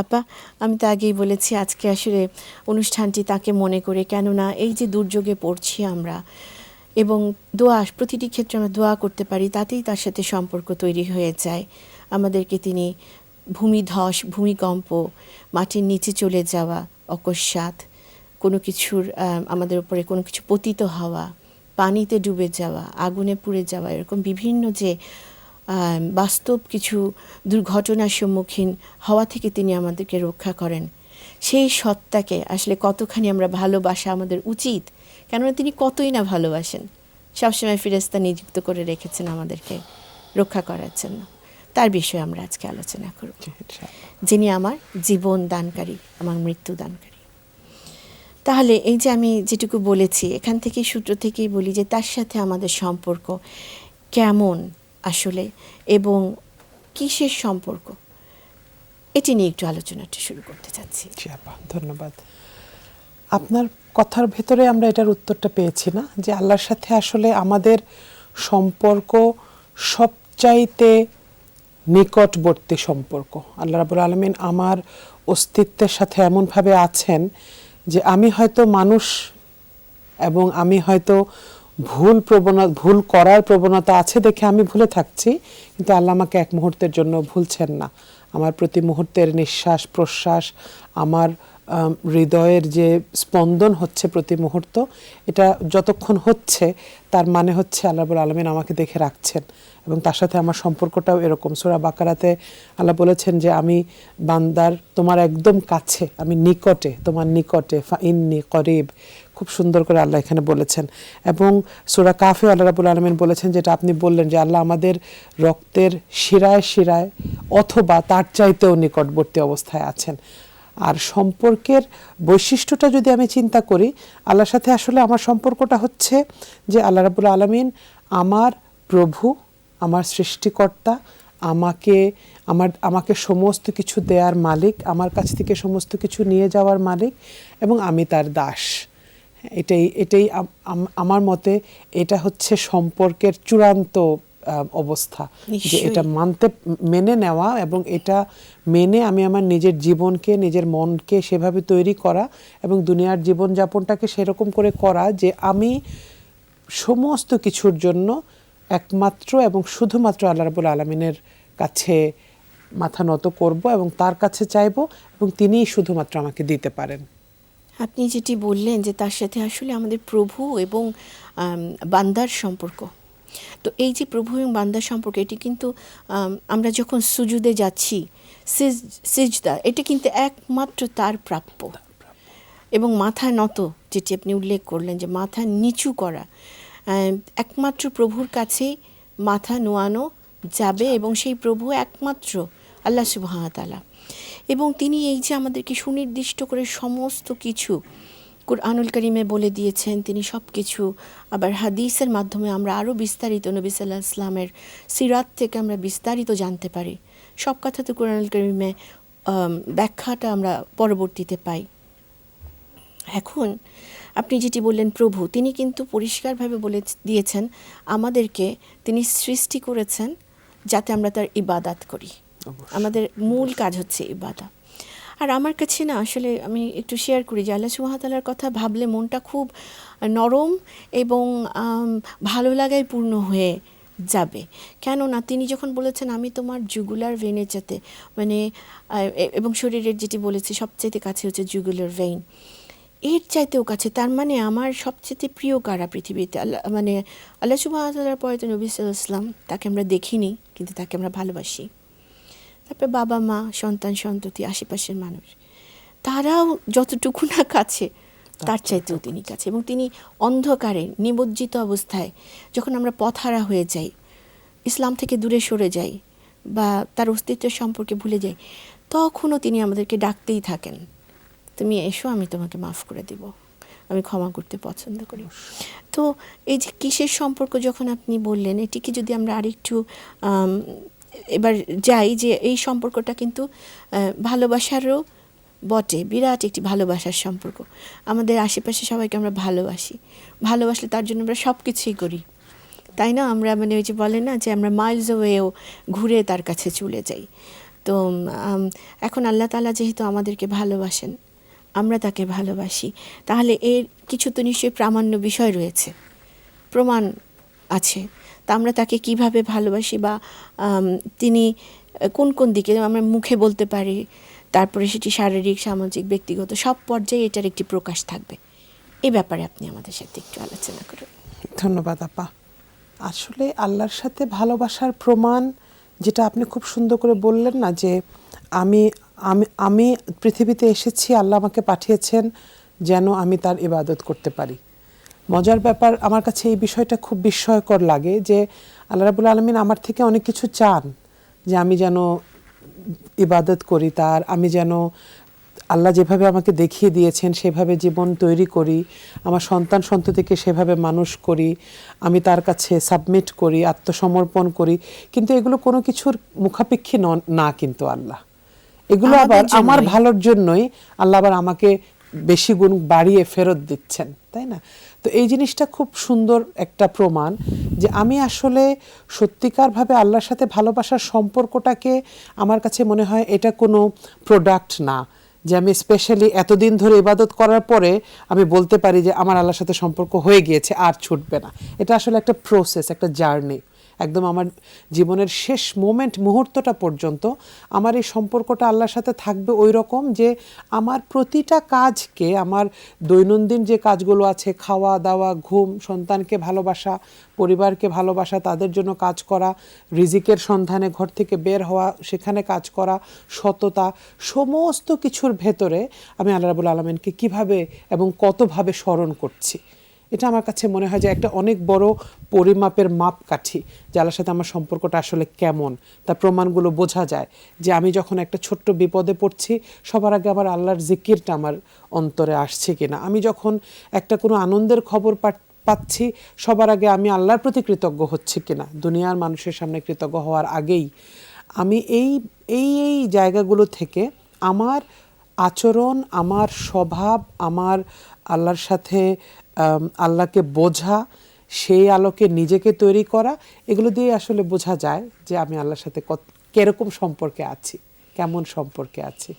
আপা, আমি তো আগেই বলেছি আজকে আসলে অনুষ্ঠানটি তাকে মনে করে, কেননা এই যে দুর্যোগে পড়ছি আমরা এবং দোয়া, প্রতিটি ক্ষেত্রে আমরা দোয়া করতে পারি, তাতেই তার সাথে সম্পর্ক তৈরি হয়ে যায়। আমাদেরকে তিনি ভূমিধস, ভূমিকম্প, মাটির নিচে চলে যাওয়া, অকস্মাৎ কোনো কিছুর আমাদের উপরে কোনো কিছু পতিত হওয়া, পানিতে ডুবে যাওয়া, আগুনে পুড়ে যাওয়া, এরকম বিভিন্ন যে বাস্তব কিছু দুর্ঘটনার সম্মুখীন হওয়া থেকে তিনি আমাদেরকে রক্ষা করেন। সেই সত্তাকে আসলে কতখানি আমরা ভালোবাসা আমাদের উচিত কেননা তিনি কতই না ভালোবাসেন সবসময় ফিরেস্তা নিযুক্ত করে রেখেছেন আমাদেরকে রক্ষা করার জন্য। তার বিষয়ে আমরা আজকে আলোচনা করব। যিনি আমার জীবন দানকারী আমার মৃত্যু দানকারী। তাহলে এই যে আমি যেটুকু বলেছি এখান থেকে সূত্র থেকেই বলি যে তার সাথে আমাদের সম্পর্ক কেমন? আসলে এবং কিসের সম্পর্ক? এটি নিয়ে একটু আলোচনাটা শুরু করতে চাচ্ছি। ধন্যবাদ। আপনার কথার ভেতরে আমরা এটার উত্তরটা পেয়েছি না, যে আল্লাহর সাথে আসলে আমাদের সম্পর্ক সবচাইতে নিকটবর্তী সম্পর্ক। আল্লাহ রাবুল আলমিন আমার অস্তিত্বের সাথে এমনভাবে আছেন যে আমি হয়তো মানুষ এবং আমি হয়তো ভুল প্রবণতা ভুল করার প্রবণতা আছে দেখে আমি ভুলে থাকছি কিন্তু আল্লাহ আমাকে এক মুহূর্তের জন্য ভুলছেন না। আমার প্রতি মুহূর্তের নিঃশ্বাস প্রশ্বাস আমার আম, হৃদয়ের যে স্পন্দন হচ্ছে প্রতি মুহূর্ত, এটা যতক্ষণ হচ্ছে, তার মানে হচ্ছে আল্লাহ রাব্বুল আলমিন আমাকে দেখে রাখছেন। এবং তার সাথে আমার সম্পর্কটাও এরকম। সোরা বাকারাতে আল্লাহ বলেছেন যে, আমি বান্দার, তোমার একদম কাছে, আমি নিকটে, তোমার নিকটে, ফা ইন্নি করিব। খুব সুন্দর করে আল্লাহ এখানে বলেছেন। এবং সুরা কাফে আল্লাহ রাবুল আলমিন বলেছেন যেটা আপনি বললেন যে, আল্লাহ আমাদের রক্তের শিরায় শিরায় অথবা তার চাইতেও নিকটবর্তী অবস্থায় আছেন। আর সম্পর্কের বৈশিষ্ট্যটা যদি আমি চিন্তা করি, আল্লাহর সাথে আসলে আমার সম্পর্কটা হচ্ছে যে আল্লাহ রাবুল আলমিন আমার প্রভু, আমার সৃষ্টিকর্তা, আমাকে, আমার, আমাকে সমস্ত কিছু দেওয়ার মালিক, আমার কাছ থেকে সমস্ত কিছু নিয়ে যাওয়ার মালিক এবং আমি তার দাস। এটাই এটাই আম- আম- আমার মতে এটা হচ্ছে সম্পর্কের চূড়ান্ত অবস্থা যে এটা মানতে মেনে নেওয়া এবং এটা মেনে আমি আমার নিজের জীবনকে নিজের মনকে সেভাবে তৈরি করা এবং দুনিয়ার জীবনযাপনটাকে সেরকম করে করা যে আমি সমস্ত কিছুর জন্য একমাত্র এবং শুধুমাত্র আল্লাহ রাবুল আলমিনের কাছে মাথা নত করব এবং তার কাছে চাইব এবং তিনিই শুধুমাত্র আমাকে দিতে পারেন। আপনি যেটি বললেন যে তার সাথে আসলে আমাদের প্রভু এবং বান্দার সম্পর্ক। তো এই যে প্রভু এবং বান্দা সম্পর্কে এটি কিন্তু আম, আমরা যখন সুজুদে যাচ্ছি সিজ সিজদা এটা কিন্তু একমাত্র তার প্রাপ্য। এবং মাথা নত যেটি আপনি উল্লেখ করলেন যে মাথা নিচু করা। একমাত্র প্রভুর কাছে মাথা নোয়ানো যাবে এবং সেই প্রভু একমাত্র আল্লাহ সুবাহতালা এবং তিনি এই যে আমাদেরকে সুনির্দিষ্ট করে সমস্ত কিছু কুরআনুল করিমে বলে দিয়েছেন তিনি সব কিছু আবার হাদিসের মাধ্যমে আমরা আরও বিস্তারিত নবী সাল্লাহ ইসলামের সিরাত থেকে আমরা বিস্তারিত জানতে পারি। সব কথা তো কোরআনুল করিমে ব্যাখ্যাটা আমরা পরবর্তীতে পাই। এখন আপনি যেটি বললেন প্রভু তিনি কিন্তু পরিষ্কারভাবে বলে দিয়েছেন আমাদেরকে তিনি সৃষ্টি করেছেন যাতে আমরা তার ইবাদাত করি। আমাদের মূল কাজ হচ্ছে ইবাদা আর আমার কাছে না আসলে আমি একটু শেয়ার করি যে আল্লাহ সুহাতালার কথা ভাবলে মনটা খুব নরম এবং ভালো লাগায় পূর্ণ হয়ে যাবে। কেননা তিনি যখন বলেছেন, আমি তোমার জুগুলার ভেনের যাতে মানে এবং শরীরের যেটি বলেছে সবচেয়ে কাছে হচ্ছে জুগুলার ভেইন এর চাইতেও কাছে, তার মানে আমার সবচেয়ে প্রিয় কারা পৃথিবীতে? আল্লাহ মানে আল্লাহ সুবাহতাল্লার পরে তো নবী আলাইহি ইসলাম তাকে আমরা দেখিনি, কিন্তু তাকে আমরা ভালোবাসি। তারপরে বাবা মা সন্তান সন্ততি আশেপাশের মানুষ তারাও যতটুকু না কাছে তার চাইতেও তিনি কাছে। এবং তিনি অন্ধকারে নিমজ্জিত অবস্থায় যখন আমরা পথহারা হয়ে যাই ইসলাম থেকে দূরে সরে যাই বা তার অস্তিত্বের সম্পর্কে ভুলে যাই তখনও তিনি আমাদেরকে ডাকতেই থাকেন। তুমি এসো আমি তোমাকে মাফ করে দিব। আমি ক্ষমা করতে পছন্দ করি। তো এই যে কিসের সম্পর্ক যখন আপনি বললেন এটিকে যদি আমরা আরেকটু এবার যাই যে এই সম্পর্কটা কিন্তু ভালোবাসারও বটে, বিরাট একটি ভালোবাসার সম্পর্ক। আমাদের আশেপাশে সবাইকে আমরা ভালোবাসি। ভালোবাসলে তার জন্য আমরা সব কিছুই করি। তাই না? আমরা মানে ওই যে বলে না যে আমরা মাইলস ওয়েও ঘুরে তার কাছে চলে যাই। তো এখন আল্লাহ তালা যেহেতু আমাদেরকে ভালোবাসেন, আমরা তাকে ভালোবাসি, তাহলে এর কিছু তো নিশ্চয়ই প্রামাণ্য বিষয় রয়েছে। প্রমাণ আছে। তা আমরা তাকে কীভাবে ভালোবাসি বা তিনি কোন কোন দিকে আমরা মুখে বলতে পারি, তারপরে সেটি শারীরিক, সামাজিক, ব্যক্তিগত সব পর্যায়ে এটার একটি প্রকাশ থাকবে। এই ব্যাপারে আপনি আমাদের সাথে একটু আলোচনা করুন। ধন্যবাদ, আপা। আসলে আল্লাহর সাথে ভালোবাসার প্রমাণ যেটা আপনি খুব সুন্দর করে বললেন না যে, আমি আমি আমি পৃথিবীতে এসেছি, আল্লাহ আমাকে পাঠিয়েছেন যেন আমি তার ইবাদত করতে পারি। মজার ব্যাপার আমার কাছে এই বিষয়টা খুব বিস্ময়কর লাগে যে আল্লাহ রাবুল আলমিন আমার থেকে অনেক কিছু চান যে আমি যেন ইবাদত করি তার আমি যেন আল্লাহ যেভাবে আমাকে দেখিয়ে দিয়েছেন সেভাবে জীবন তৈরি করি আমার সন্তান সন্ততিকে সেভাবে মানুষ করি আমি তার কাছে সাবমিট করি আত্মসমর্পণ করি। কিন্তু এগুলো কোনো কিছুর মুখাপেক্ষী না কিন্তু আল্লাহ। এগুলো আবার আমার ভালোর জন্যই আল্লাহ আবার আমাকে বেশি গুণ বাড়িয়ে ফেরত দিচ্ছেন, তাই না? তো এই জিনিসটা খুব সুন্দর একটা প্রমাণ যে আমি আসলে সত্যিকারভাবে আল্লাহর সাথে ভালোবাসার সম্পর্কটাকে আমার কাছে মনে হয় এটা কোনো প্রোডাক্ট না। যে আমি স্পেশালি এতদিন ধরে ইবাদত করার পরে আমি বলতে পারি যে আমার আল্লাহর সাথে সম্পর্ক হয়ে গিয়েছে, আর ছুটবে না। এটা আসলে একটা প্রসেস একটা জার্নি একদম আমার জীবনের শেষ মোমেন্ট মুহূর্তটা পর্যন্ত আমার এই সম্পর্কটা আল্লাহর সাথে থাকবে ওই রকম যে আমার প্রতিটা কাজকে, আমার দৈনন্দিন যে কাজগুলো আছে, খাওয়া, দাওয়া, ঘুম, সন্তানকে ভালোবাসা, পরিবারকে ভালোবাসা, তাদের জন্য কাজ করা, রিজিকের সন্ধানে ঘর থেকে বের হওয়া, সেখানে কাজ করা, সততা, সমস্ত কিছুর ভেতরে আমি আল্লাহ রাবুল আলমিনকে কীভাবে এবং কতভাবে স্মরণ করছি। এটা আমার কাছে মনে হয় যে একটা অনেক বড় পরিমাপের মাপকাঠি যে আল্লাহর সাথে আমার সম্পর্কটা আসলে কেমন। তার প্রমাণগুলো বোঝা যায় যে আমি যখন একটা ছোট্ট বিপদে পড়ছি, সবার আগে আমার আল্লাহর জিকিরটা আমার অন্তরে আসছে কিনা। আমি যখন একটা কোনো আনন্দের খবর পাচ্ছি, সবার আগে আমি আল্লাহর প্রতি কৃতজ্ঞ হচ্ছি কিনা। দুনিয়ার মানুষের সামনে কৃতজ্ঞ হওয়ার আগেই আমি এই এই এই জায়গাগুলো থেকে আমার আচরণ, আমার স্বভাব, আমার আল্লাহর সাথে আল্লাহকে বোঝা, সেই আলোকে নিজেকে তৈরি করা, এগুলো দিয়ে আসলে বোঝা যায় যে আমি আল্লাহর সাথে কত, কীরকম সম্পর্কে আছি, কেমন সম্পর্কে আছি।